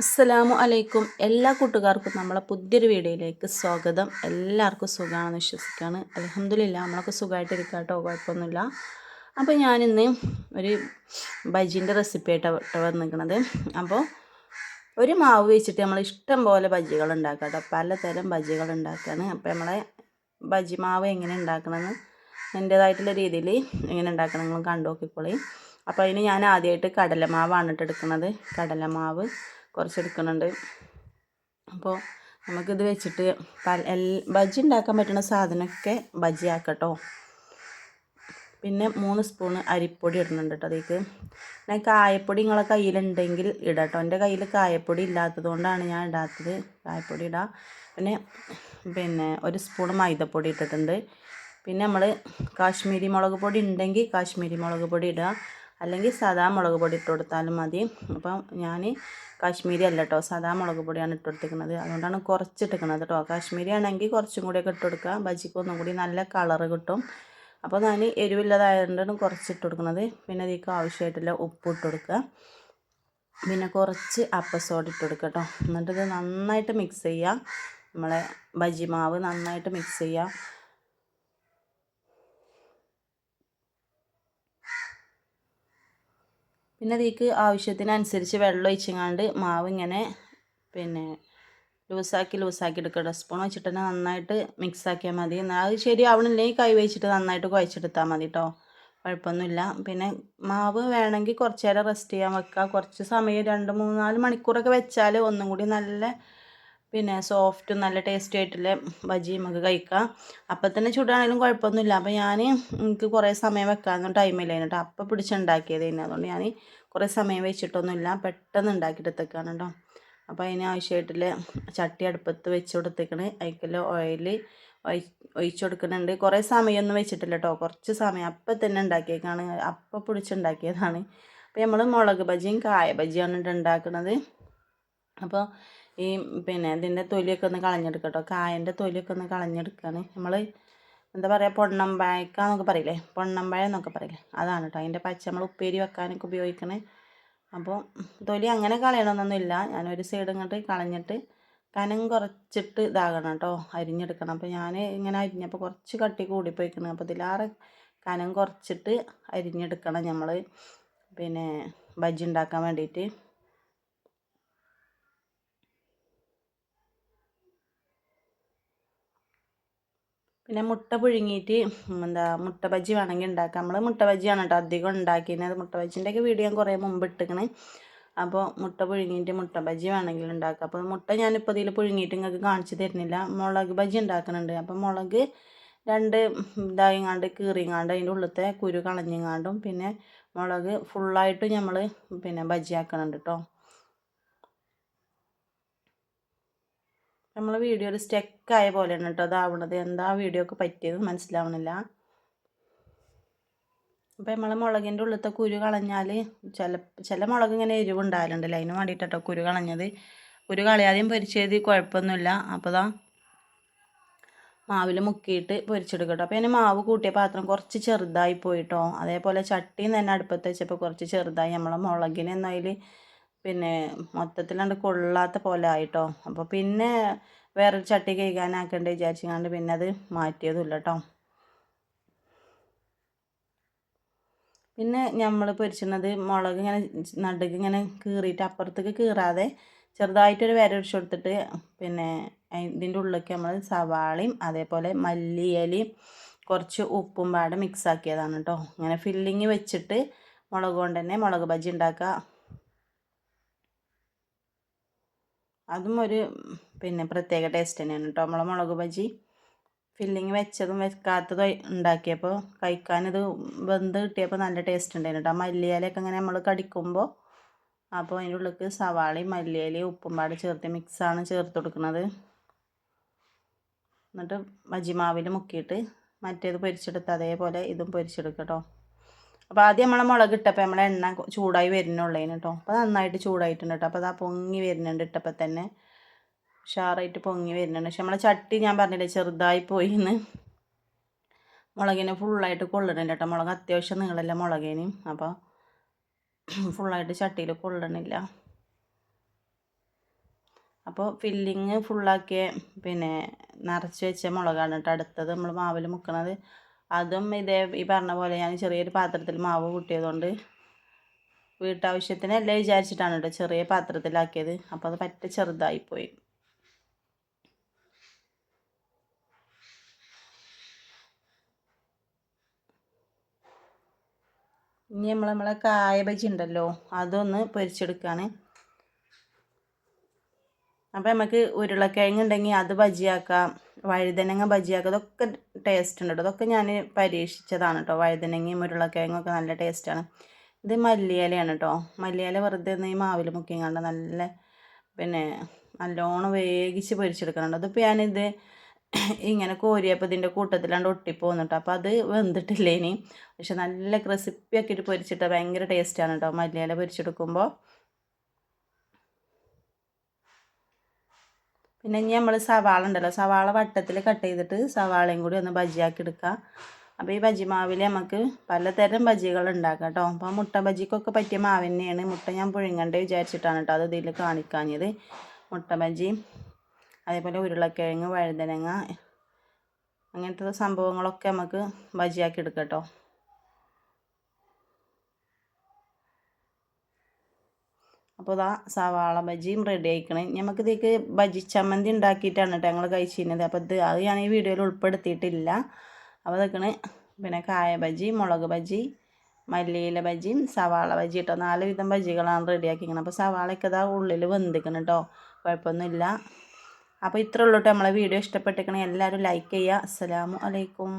അസ്സലാമു അലൈക്കും. എല്ലാ കൂട്ടുകാർക്കും നമ്മളെ പുതിയൊരു വീഡിയോയിലേക്ക് സ്വാഗതം. എല്ലാവർക്കും സുഖമാണെന്ന് വിശ്വസിക്കുകയാണ്. അലഹമില്ല നമ്മളൊക്കെ സുഖമായിട്ടിരിക്കുക കേട്ടോ കുഴപ്പമൊന്നുമില്ല. അപ്പോൾ ഞാനിന്ന് ഒരു ബജീന്റെ റെസിപ്പി ആയിട്ടാണ് വന്നിരിക്കുന്നത് അപ്പോൾ ഒരു മാവ് വെച്ചിട്ട് നമ്മൾ ഇഷ്ടം പോലെ ബജികൾ ഉണ്ടാക്കാം കേട്ടോ പലതരം ബജികൾ ഉണ്ടാക്കുകയാണ് അപ്പോൾ നമ്മളെ ബജി മാവ് എങ്ങനെ ഉണ്ടാക്കണമെന്ന് എന്റേതായിട്ടുള്ള രീതിയിൽ എങ്ങനെ ഉണ്ടാക്കണം നിങ്ങൾ കണ്ടു നോക്കിക്കോളി. അപ്പോൾ അതിന് ഞാൻ ആദ്യമായിട്ട് കടലമാവാണ് ഇട്ടെടുക്കുന്നത് കടലമാവ് കുറച്ച് എടുക്കുന്നുണ്ട് അപ്പോൾ നമുക്കിത് വെച്ചിട്ട് ബജ്ജി ഉണ്ടാക്കാൻ പറ്റുന്ന സാധനമൊക്കെ ബജ്ജി ആക്കട്ടോ പിന്നെ മൂന്ന് സ്പൂൺ അരിപ്പൊടി ഇടുന്നുണ്ട് കേട്ടോ അതിലേക്ക്. ഞാൻ കായപ്പൊടി നിങ്ങളെ കയ്യിലുണ്ടെങ്കിൽ ഇടട്ടോ. എന്റെ കയ്യിൽ കായപ്പൊടി ഇല്ലാത്തത് കൊണ്ടാണ് ഞാൻ ഇടാത്തത്. കായപ്പൊടി ഇടാം. പിന്നെ പിന്നെ ഒരു സ്പൂൺ മൈദപ്പൊടി ഇട്ടിട്ടുണ്ട്. പിന്നെ നമ്മൾ കാശ്മീരി മുളക് പൊടി ഉണ്ടെങ്കിൽ കാശ്മീരി മുളക് പൊടി ഇടുക. അല്ലെങ്കിൽ സാധാ മുളക് പൊടി ഇട്ട് കൊടുത്താലും മതി. അപ്പം ഞാൻ കാശ്മീരി അല്ല കേട്ടോ സാധാ മുളക് പൊടിയാണ് ഇട്ട് കൊടുത്തിരിക്കുന്നത്. അതുകൊണ്ടാണ് കുറച്ച് ഇട്ടിരിക്കുന്നത് കേട്ടോ കാശ്മീരി ആണെങ്കിൽ കുറച്ചും കൂടിയൊക്കെ ഇട്ട് കൊടുക്കുക. ബജിക്ക് ഒന്നും കൂടി നല്ല കളറ് കിട്ടും. അപ്പോൾ ഞാൻ എരിവില്ലതായതുകൊണ്ടാണ് കുറച്ച് കൊടുക്കുന്നത്. പിന്നെ അതിക്ക് ആവശ്യമായിട്ടുള്ള ഉപ്പ് ഇട്ട് കൊടുക്കുക. പിന്നെ കുറച്ച് അപ്പസോഡ് ഇട്ട് കൊടുക്കുക കേട്ടോ എന്നിട്ട് ഇത് നന്നായിട്ട് മിക്സ് ചെയ്യുക. നമ്മളെ ബജി മാവ് നന്നായിട്ട് മിക്സ് ചെയ്യുക. പിന്നെ അതിലേക്ക് ആവശ്യത്തിനനുസരിച്ച് വെള്ളം ഒഴിച്ചങ്ങാണ്ട് മാവ് ഇങ്ങനെ പിന്നെ ലൂസാക്കി ലൂസാക്കി എടുക്കുക സ്പൂൺ വെച്ചിട്ട് തന്നെ നന്നായിട്ട് മിക്സ് ആക്കിയാൽ മതി. അത് ശരിയാവണില്ലെങ്കിൽ കൈ വെച്ചിട്ട് നന്നായിട്ട് കുഴച്ചെടുത്താൽ മതി കേട്ടോ കുഴപ്പമൊന്നുമില്ല. പിന്നെ മാവ് വേണമെങ്കിൽ കുറച്ച് നേരം റെസ്റ്റ് ചെയ്യാൻ വെക്കുക കുറച്ച് സമയം രണ്ട് മൂന്ന് നാല് മണിക്കൂറൊക്കെ വെച്ചാൽ ഒന്നും കൂടി നല്ല പിന്നെ സോഫ്റ്റ് നല്ല ടേസ്റ്റി ആയിട്ടുള്ള ബജി നമുക്ക് കഴിക്കാം. അപ്പം തന്നെ ചൂടാണെങ്കിലും കുഴപ്പമൊന്നുമില്ല. അപ്പം ഞാൻ എനിക്ക് കുറേ സമയം വെക്കാനൊന്നും ടൈമില്ല കേട്ടോ അപ്പം പിടിച്ചുണ്ടാക്കിയത് തന്നെ അതുകൊണ്ട് ഞാൻ കുറേ സമയം വെച്ചിട്ടൊന്നുമില്ല. പെട്ടെന്ന് ഉണ്ടാക്കിയെടുത്തേക്കാണ് കേട്ടോ അപ്പോൾ അതിന് ആവശ്യമായിട്ടുള്ള ചട്ടി അടുപ്പത്ത് വെച്ച് കൊടുത്തേക്കണ്. അതിൽ ഓയിൽ ഒഴിച്ചു കൊടുക്കുന്നുണ്ട്. കുറേ സമയമൊന്നും വെച്ചിട്ടില്ല കേട്ടോ കുറച്ച് സമയം അപ്പം തന്നെ ഉണ്ടാക്കിയേക്കാണ്. അപ്പം പിടിച്ചുണ്ടാക്കിയതാണ്. അപ്പോൾ നമ്മൾ മുളക് ബജിയും കായ ബജിയാണ് ഉണ്ടാക്കുന്നത് അപ്പോൾ ഈ പിന്നെ ഇതിന്റെ തൊലിയൊക്കെ ഒന്ന് കളഞ്ഞെടുക്കട്ടോ. കായന്റെ തൊലിയൊക്കെ ഒന്ന് കളഞ്ഞെടുക്കുകയാണ് നമ്മൾ എന്താ പറയുക പൊണ്ണമ്പഴക്ക എന്നൊക്കെ പറയില്ലേ? പൊണ്ണമ്പായ എന്നൊക്കെ പറയില്ലേ? അതാണ് കേട്ടോ അതിന്റെ പച്ച നമ്മൾ ഉപ്പേരി വെക്കാനൊക്കെ ഉപയോഗിക്കണേ. അപ്പോൾ തൊലി അങ്ങനെ കളയണമെന്നൊന്നുമില്ല ഞാനൊരു സൈഡ് ഇങ്ങോട്ട് കളഞ്ഞിട്ട് കനം കുറച്ചിട്ട് ഇതാകണം കേട്ടോ അരിഞ്ഞെടുക്കണം. അപ്പോൾ ഞാൻ ഇങ്ങനെ അരിഞ്ഞപ്പോൾ കുറച്ച് കട്ടി കൂടിപ്പോയിക്കണം. അപ്പോൾ ഇതിലാറ് കനം കുറച്ചിട്ട് അരിഞ്ഞെടുക്കണം നമ്മൾ പിന്നെ ബജ്ജി ഉണ്ടാക്കാൻ വേണ്ടിയിട്ട് പിന്നെ മുട്ട പുഴുങ്ങിയിട്ട് എന്താ മുട്ട ബജ്ജി വേണമെങ്കിൽ ഉണ്ടാക്കാം. നമ്മൾ മുട്ട ബജ്ജിയാണ് കേട്ടോ അധികം ഉണ്ടാക്കിയത്. മുട്ട ബജ്ജിന്റെയൊക്കെ വീഡിയോ ഞാൻ കുറേ മുമ്പ് ഇട്ടിക്കണേ. അപ്പോൾ മുട്ട പുഴുങ്ങിയിട്ട് മുട്ട ബജ്ജി വേണമെങ്കിൽ ഉണ്ടാക്കാം. അപ്പോൾ മുട്ട ഞാനിപ്പോൾ ഇതിൽ പുഴുങ്ങിയിട്ട് നിങ്ങൾക്ക് കാണിച്ചു തരുന്നില്ല. മുളക് ബജ്ജി ഉണ്ടാക്കുന്നുണ്ട് അപ്പോൾ മുളക് രണ്ട് ഇതായിങ്ങാണ്ട് കീറിങ്ങാണ്ട് അതിന്റെ ഉള്ളത്തെ കുരു കളഞ്ഞിങ്ങാണ്ടും പിന്നെ മുളക് ഫുള്ളായിട്ട് നമ്മൾ പിന്നെ ബജ്ജി ആക്കണുണ്ട് കേട്ടോ. നമ്മൾ വീഡിയോയിൽ സ്റ്റെക്കായ പോലെയാണ് കേട്ടോ അതാവണത് എന്താ വീഡിയോക്ക് പറ്റിയത് മനസ്സിലാവണില്ല. അപ്പോൾ നമ്മൾ മുളകിന്റെ ഉള്ളിലത്തെ കുരു കളഞ്ഞാൽ ചില ചില മുളക് ഇങ്ങനെ എരിവുണ്ടായാലുണ്ടല്ലോ അതിന് വേണ്ടിയിട്ടോ കുരു കളഞ്ഞത്. കുരു കളയാതെയും പൊരിച്ചത് കുഴപ്പമൊന്നുമില്ല. അപ്പോൾ ദാ മാവിൽ മുക്കിയിട്ട് പൊരിച്ചെടുക്കട്ടോ അപ്പോൾ അതിന് മാവ് കൂട്ടിയ പാത്രം കുറച്ച് ചെറുതായി പോയിട്ടോ. അതേപോലെ ചട്ടിയും തന്നെ അടുപ്പത്ത് വെച്ചപ്പോൾ കുറച്ച് ചെറുതായി. നമ്മളെ മുളകിനെ അതിൽ പിന്നെ മൊത്തത്തിലണ്ട് കൊള്ളാത്ത പോലെ ആയിട്ടോ. അപ്പോൾ പിന്നെ വേറൊരു ചട്ടി കഴുകാനാക്കണ്ട വിചാരിച്ചുകൊണ്ട് പിന്നെ അത് മാറ്റിയതുമില്ല കേട്ടോ പിന്നെ നമ്മൾ പൊരിച്ചിരുന്നത് മുളക് ഇങ്ങനെ നടുക്ക് ഇങ്ങനെ കീറിയിട്ട് അപ്പുറത്തേക്ക് കീറാതെ ചെറുതായിട്ടൊരു ഒഴിച്ചു കൊടുത്തിട്ട് പിന്നെ ഇതിന്റെ ഉള്ളിലേക്ക് നമ്മൾ സവാളയും അതേപോലെ മല്ലിയിലയും കുറച്ച് ഉപ്പും പാടെ മിക്സ് ആക്കിയതാണ് കേട്ടോ ഇങ്ങനെ ഫില്ലിങ് വെച്ചിട്ട് മുളക് കൊണ്ട് തന്നെ മുളക് ബജി ഉണ്ടാക്കുക അതും ഒരു പിന്നെ പ്രത്യേക ടേസ്റ്റ് തന്നെയാണ് കേട്ടോ നമ്മളെ മുളക് ബജി ഫില്ലിങ് വെച്ചതും വെക്കാത്തതും ഉണ്ടാക്കിയപ്പോൾ കഴിക്കാനത് വെന്ത് കിട്ടിയപ്പോൾ നല്ല ടേസ്റ്റ് ഉണ്ടായിരുന്നു കേട്ടോ മല്ലിയിലൊക്കെ ഇങ്ങനെ നമ്മൾ കടിക്കുമ്പോൾ അപ്പോൾ അതിന്റെ ഉള്ളിലേക്ക് സവാളയും മല്ലിയിലയും ഉപ്പും പാട് ചേർത്ത് മിക്സാണ് ചേർത്ത് കൊടുക്കുന്നത്. എന്നിട്ട് മജിമാവിൽ മുക്കിയിട്ട് മറ്റേത് പൊരിച്ചെടുത്ത് അതേപോലെ ഇതും പൊരിച്ചെടുക്കട്ടോ കേട്ടോ അപ്പോൾ ആദ്യം നമ്മളെ മുളക് ഇട്ടപ്പോൾ നമ്മളെ എണ്ണ ചൂടായി വരുന്നുള്ളതിന് കേട്ടോ അപ്പോൾ നന്നായിട്ട് ചൂടായിട്ടുണ്ട് കേട്ടോ അപ്പോൾ അതാ പൊങ്ങി വരുന്നുണ്ട് ഇട്ടപ്പോൾ തന്നെ. ഉഷാറായിട്ട് പൊങ്ങി വരുന്നുണ്ട്. പക്ഷെ നമ്മളെ ചട്ടി ഞാൻ പറഞ്ഞില്ലേ ചെറുതായി പോയി എന്ന് മുളകിനെ ഫുള്ളായിട്ട് കൊള്ളണില്ല കേട്ടോ മുളക് അത്യാവശ്യം നീളല്ല മുളകിന്. അപ്പോൾ ഫുള്ളായിട്ട് ചട്ടിയിൽ കൊള്ളണില്ല. അപ്പോൾ ഫില്ലിങ് ഫുള്ളാക്കിയ പിന്നെ നിറച്ച് വെച്ച മുളകാണ് കേട്ടോ അടുത്തത്. നമ്മൾ മാവിൽ മുക്കണത്. അതും ഇതേ ഈ പറഞ്ഞ പോലെ ഞാൻ ചെറിയൊരു പാത്രത്തിൽ മാവ് കൂട്ടിയതുകൊണ്ട് വീട്ടാവശ്യത്തിനല്ലേ വിചാരിച്ചിട്ടാണ് കേട്ടോ ചെറിയ പാത്രത്തിലാക്കിയത്. അപ്പോൾ അത് പറ്റ ചെറുതായിപ്പോയി. ഇനി നമ്മൾ നമ്മളെ കായ ബജി ഉണ്ടല്ലോ അതൊന്ന് പൊരിച്ചെടുക്കുകയാണ് അപ്പോൾ നമുക്ക് ഉരുളക്കിഴങ്ങ് ഉണ്ടെങ്കിൽ അത് ബജിയാക്കാം വഴുതനങ്ങ ബജിയാക്കാം അതൊക്കെ ടേസ്റ്റ് ഉണ്ട് കേട്ടോ അതൊക്കെ ഞാൻ പരീക്ഷിച്ചതാണ് കേട്ടോ വഴുതനങ്ങയും ഉരുളക്കിഴങ്ങൊക്കെ നല്ല ടേസ്റ്റാണ് ഇത് മല്ലിയിലയാണ് കേട്ടോ മല്ലിയില വെറുതെ ഈ മാവിൽ മുക്കിങ്ങാണ്ട് നല്ല പിന്നെ നല്ലോണം വേഗിച്ച് പൊരിച്ചെടുക്കണം അതിപ്പോൾ ഞാനിത് ഇങ്ങനെ കോരിയപ്പോൾ ഇതിന്റെ കൂട്ടത്തിലാണ്ട് ഒട്ടിപ്പോന്നിട്ട് അപ്പോൾ അത് വെന്തിട്ടില്ല ഇനി പക്ഷെ നല്ല ക്രിസിപ്പി ആക്കിയിട്ട് പൊരിച്ചിട്ട് ഭയങ്കര ടേസ്റ്റാണ് കേട്ടോ മല്ലിയില പൊരിച്ചെടുക്കുമ്പോൾ പിന്നെ ഇനി നമ്മൾ സവാള ഉണ്ടല്ലോ സവാള വട്ടത്തിൽ കട്ട് ചെയ്തിട്ട് സവാളയും കൂടി ഒന്ന് ബജിയാക്കി എടുക്കുക അപ്പോൾ ഈ ബജി മാവിൽ നമുക്ക് പലതരം ബജികൾ ഉണ്ടാക്കാം കേട്ടോ. അപ്പോൾ മുട്ട ബജിക്കൊക്കെ പറ്റിയ മാവ് തന്നെയാണ്. മുട്ട ഞാൻ പുഴുങ്ങണ്ടേ വിചാരിച്ചിട്ടാണ് കേട്ടോ അത് ഇതിൽ കാണിക്കാഞ്ഞത്. മുട്ട ബജി അതേപോലെ ഉരുളക്കിഴങ്ങ് വഴുതനങ്ങ അങ്ങനത്തെ സംഭവങ്ങളൊക്കെ നമുക്ക് ബജിയാക്കി എടുക്കാം കേട്ടോ. അപ്പോൾ ഇതാ സവാള ബജിയും റെഡി ആയിക്കണേ. നമുക്കിതേക്ക് ബജി ചമ്മന്തി ഉണ്ടാക്കിയിട്ടാണ് കേട്ടോ ഞങ്ങൾ കഴിച്ചിരുന്നത്. അപ്പോൾ ഇത് അത് ഞാൻ ഈ വീഡിയോയിൽ ഉൾപ്പെടുത്തിയിട്ടില്ല. അപ്പോൾ ഇതൊക്കെയാണ് പിന്നെ കായ ബജി മുളക് ബജി മല്ലിയില ബജിയും സവാള ബജി കേട്ടോ നാല് വിധം ബജികളാണ് റെഡിയാക്കിക്കണം അപ്പോൾ സവാളയൊക്കെ ഇതാ ഉള്ളിൽ വെന്തിക്കണം കേട്ടോ കുഴപ്പമൊന്നുമില്ല. അപ്പോൾ ഇത്രേ ഉള്ളൂ കേട്ടോ നമ്മളെ വീഡിയോ ഇഷ്ടപ്പെട്ടിരിക്കണേ. എല്ലാവരും ലൈക്ക് ചെയ്യുക. അസ്സലാമു അലൈക്കും.